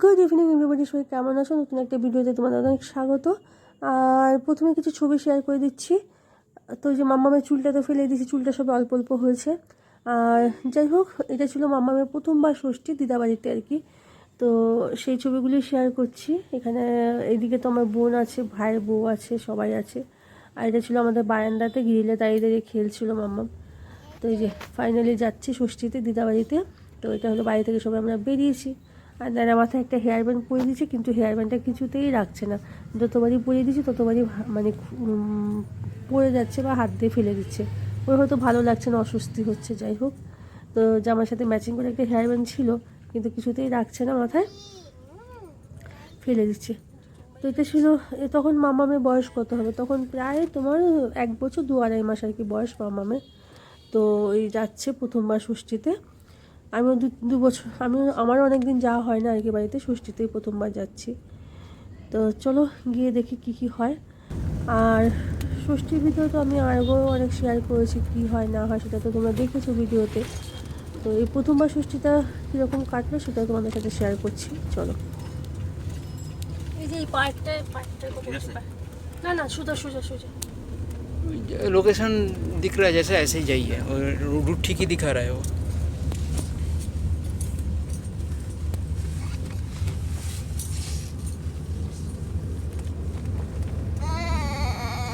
Good evening everybody সবাই কেমন আছো? নতুন একটা ভিডিওতে তোমাদের অনেক স্বাগত। আর প্রথমে কিছু ছবি শেয়ার করে দিচ্ছি। তো যে মাম্মামের চুলটা তো ফেলে দিয়েছি, চুলটা সব অল্প অল্প হয়েছে। আর যাই হোক, এটা ছিল মাম্মামের প্রথমবার ষষ্ঠী দিদাবাড়িতে আর কি। তো সেই ছবিগুলি শেয়ার করছি। এখানে এদিকে তো আমার বোন আছে, ভাইয়ের বউ আছে, সবাই আছে। আর এটা ছিল আমাদের বারান্দাতে, গ্রিলে দাঁড়িয়ে দাঁড়িয়ে খেলছিল মাম্মাম। তো এই যে ফাইনালি যাচ্ছি ষষ্ঠীতে দিদাবাড়িতে। তো এটা হলো বাড়ি থেকে সবাই আমরা বেরিয়েছি। আর নানা মাথায় একটা হেয়ার ব্যান্ড পরিয়ে দিয়েছি, কিন্তু হেয়ার ব্যান্ডটা কিছুতেই রাখছে না। যতবারই পরিয়ে দিচ্ছি ততবারই মানে পড়ে যাচ্ছে বা হাত দিয়ে ফেলে দিচ্ছে। ওর হয়তো ভালো লাগছে না, অস্বস্তি হচ্ছে, যাই হোক। তো জামার সাথে ম্যাচিং করে একটা হেয়ার ব্যান্ড ছিল, কিন্তু কিছুতেই রাখছে না, মাথায় ফেলে দিচ্ছে। তো এটা ছিল তখন মামামের বয়স কত হবে? তখন প্রায় তোমার এক বছর দু আড়াই মাস আর কি বয়স মামামের। তো এই যাচ্ছে প্রথমবার ষষ্ঠীতে। আমিও দু দু বছর আমি আমারও অনেক দিন যাওয়া হয় না আর কি বাড়িতে ষষ্ঠীতেই প্রথমবার যাচ্ছি তো চলো গিয়ে দেখি কি কি হয় আর ষষ্ঠীর ভিডিও তো আমি আরও অনেক শেয়ার করেছি কি হয় না হয় সেটা তো তোমরা দেখেছো ভিডিওতে তো এই প্রথমবার ষষ্ঠীটা কীরকম কাটলো সেটা তোমাদের সাথে শেয়ার করছি চলো এই যে এই পার্কটা পার্কটা না না সোজা সোজা সোজা लोकेशन दिख रहा है जैसे ऐसे ही जाइए और रूट ठीक ही दिखा रहा है वो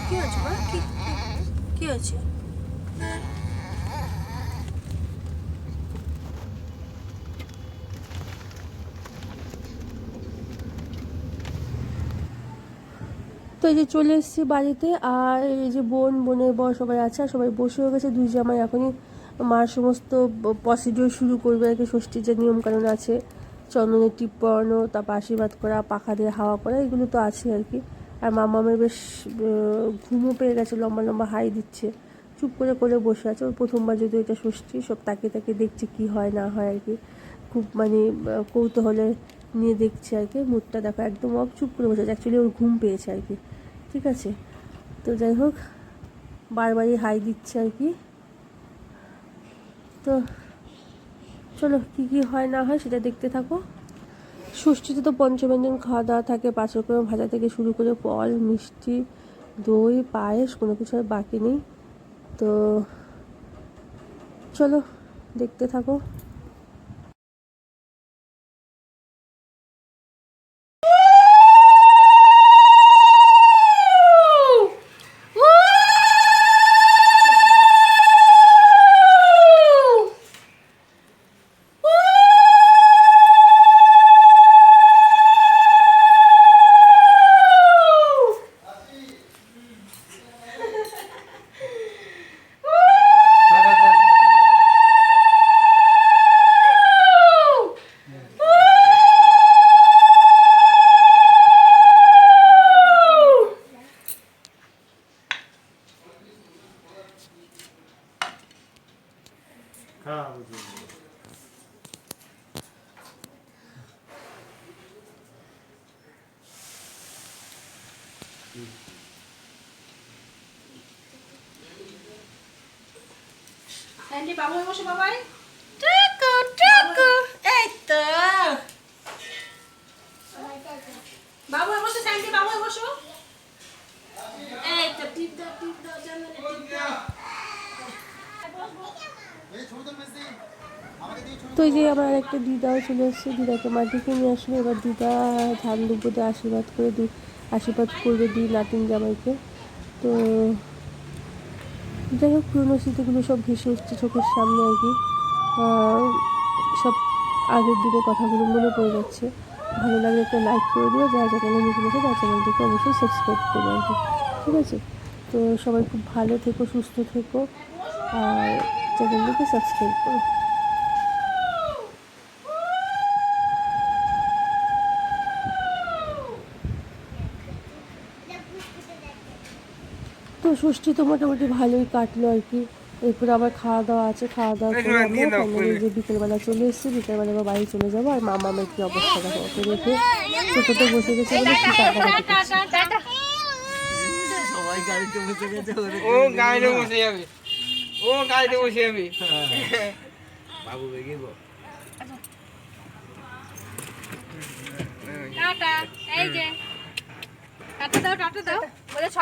কি কি কি তো এই যে চলে এসেছি বাড়িতে, আর এই যে বোন, বোনের বর সবাই আছে, আর সবাই বসে হয়ে গেছে। দুই জামাই এখনই মার সমস্ত প্রসিডিওর শুরু করবে, আর কি ষষ্ঠীর যে নিয়মকানুন আছে, চন্দনের টিপ পরানো, তারপর আশীর্বাদ করা, পাখা দিয়ে হাওয়া করা, এগুলো তো আছে আর কি। আর মামামের বেশ ঘুমও পেয়ে গেছে, লম্বা লম্বা হাই দিচ্ছে। চুপ করে করে বসে আছে। ওর প্রথমবার যদি এটা ষষ্ঠী, সব তাকে তাকে দেখছে কি হয়, না হয় আর কি। খুব মানে কৌতূহলে নিয়ে দেখছে আর কি। মুডটা দেখো একদম অফ, চুপ করে বসে আছে। অ্যাকচুয়ালি ওর ঘুম পেয়েছে আর কি। ঠিক আছে? তো যাই হোক, বারবারই হাই দিচ্ছে আর কি। তো চলো, কী কী হয়, না হয় সেটা দেখতে থাকো। ষষ্ঠীতে তো পঞ্চব্যঞ্জন খাওয়া দাওয়া থাকে পাঁচ রকমের ভাজা থেকে শুরু করে ফল, মিষ্টি, দই, পায়েস, কোনো কিছু আর বাকি নেই। তো চলো, দেখতে থাকো। স্যান্ডি বাবু বসো বাবাই টুকু টুকু এই তো বাবু বসো বাবু বসো এই তো টিপ দাও টিপ দাও জানালে টিপ দাও তো এই যে আমার একটা দিদাও চলে এসেছে, দিদাকে মাটিকে নিয়ে আসলো। এবার দিদা ধান দুপুরে আশীর্বাদ করে দি, আশীর্বাদ করবে দিই নাতিন জামাইকে। তো যাই হোক, পুরোনো স্মৃতিগুলো সব ভেসে উঠছে চোখের সামনে আর কি। সব আগের দিনের কথাগুলো মনে পড়ে যাচ্ছে। ভালো লাগলে একটা লাইক করে দিও, যারা চ্যানেলে নতুন আছে তার চ্যানেলটিকে অবশ্যই সাবস্ক্রাইব করবে আর কি। ঠিক আছে? তো সবাই খুব ভালো থেকো, সুস্থ থেকো, আর চ্যানেলটিকে সাবস্ক্রাইব করো। ষষ্ঠী তো মোটামুটি ভালোই কাটলো আর কি। এরপরে আবার খাওয়া দাওয়া আছে খাওয়া দাওয়া করে আমরা যে বিকেলবেলা চলে এসেছি বিকেলবেলা আবার বাড়ি চলে যাব আর মামা আমার কি অবস্থা দেখো ওকে দেখে ছোটোতে বসে গেছে বলে কি কাটাকাটি করছে ও গাড়িতে বসে যাবে। ও গাড়িতে বসে যাবে। বাবু বেগে এই যে। টাটা দাও টাটা দাও। বলে ছ